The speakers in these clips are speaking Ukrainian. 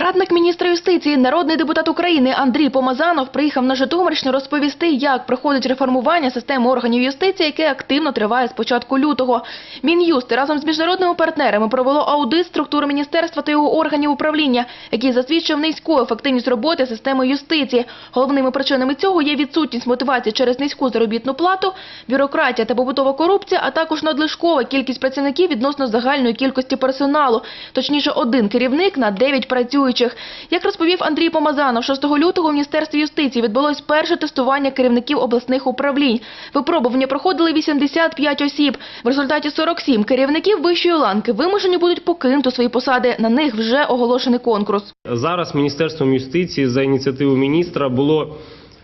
Радник міністра юстиції, народний депутат України Андрій Помазанов приїхав на Житомирщину розповісти, як проходить реформування системи органів юстиції, яке активно триває з початку лютого. Мін'юст разом з міжнародними партнерами провело аудит структури міністерства та його органів управління, який засвідчив низьку ефективність роботи системи юстиції. Головними причинами цього є відсутність мотивації через низьку заробітну плату, бюрократія та побутова корупція, а також надлишкова кількість працівників відносно загальної кількості персоналу, точніше один керівник на 9 працюючих. Як розповів Андрій Помазанов, 6 лютого в Міністерстві юстиції відбулось перше тестування керівників обласних управлінь. Випробування проходили 85 осіб. В результаті 47 керівників вищої ланки вимушені будуть покинути свої посади. На них вже оголошений конкурс. Зараз Міністерством юстиції за ініціативу міністра було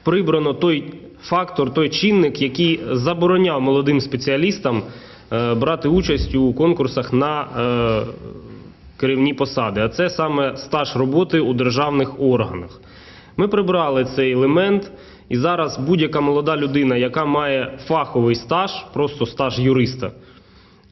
прибрано той фактор, той чинник, який забороняв молодим спеціалістам е, брати участь у конкурсах на е, керівні посади, а це саме стаж роботи у державних органах. Ми прибрали цей елемент, і зараз будь-яка молода людина, яка має фаховий стаж, просто стаж юриста,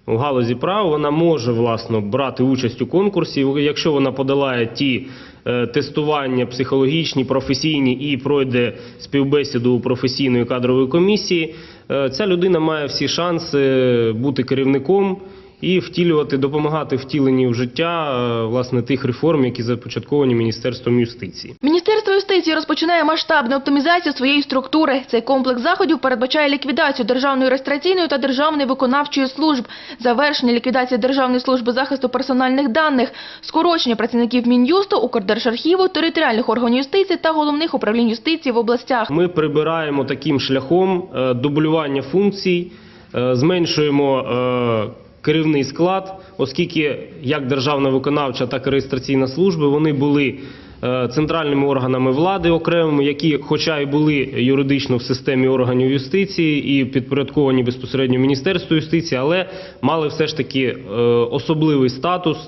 у галузі права вона може власно брати участь у конкурсі, якщо вона подолає ті е, тестування психологічні, професійні і пройде співбесіду у професійної кадрової комісії. е, Ця людина має всі шанси бути керівником і втілювати, допомагати втіленні в життя е, власне тих реформ, які започатковані Міністерством юстиції. Міністерство юстиції розпочинає масштабну оптимізацію своєї структури. Цей комплекс заходів передбачає ліквідацію Державної реєстраційної та Державної виконавчої служб, завершення ліквідації Державної служби захисту персональних даних, скорочення працівників Мін'юсту, Укрдержархіву, територіальних органів юстиції та головних управлінь юстиції в областях. Ми прибираємо таким шляхом е, дублювання функцій, е, зменшуємо керівний склад, оскільки як державна виконавча, так і реєстраційна служби вони були е, центральними органами влади окремими, які, хоча й були юридично в системі органів юстиції і підпорядковані безпосередньо Міністерству юстиції, але мали все ж таки е, особливий статус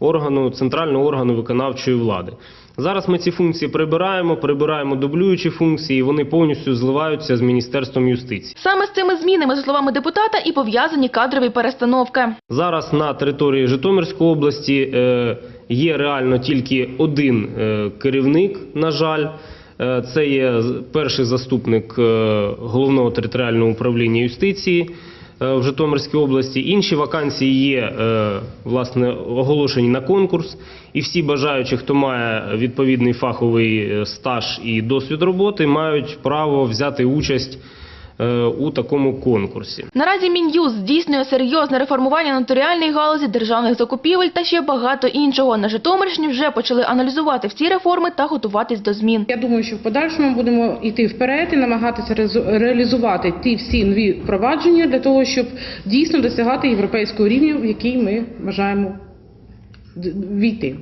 органу центрального органу виконавчої влади. Зараз ми ці функції прибираємо, прибираємо дублюючі функції, і вони повністю зливаються з Міністерством юстиції. Саме з цими змінами, за словами депутата, і пов'язані кадрові перестановки. Зараз на території Житомирської області е, є реально тільки один е, керівник, на жаль. Е, Це є перший заступник головного територіального управління юстиції в Житомирській області. Інші вакансії є е, власне оголошені на конкурс, і всі бажаючі, хто має відповідний фаховий е, стаж і досвід роботи, мають право взяти участь е, у такому конкурсі. Наразі Мін'юст здійснює серйозне реформування нотаріальної галузі державних закупівель та ще багато іншого. На Житомирщині вже почали аналізувати всі реформи та готуватись до змін. Я думаю, що в подальшому будемо йти вперед і намагатися реалізувати ті всі нові впровадження для того, щоб дійсно досягати європейського рівня, в який ми бажаємо війти.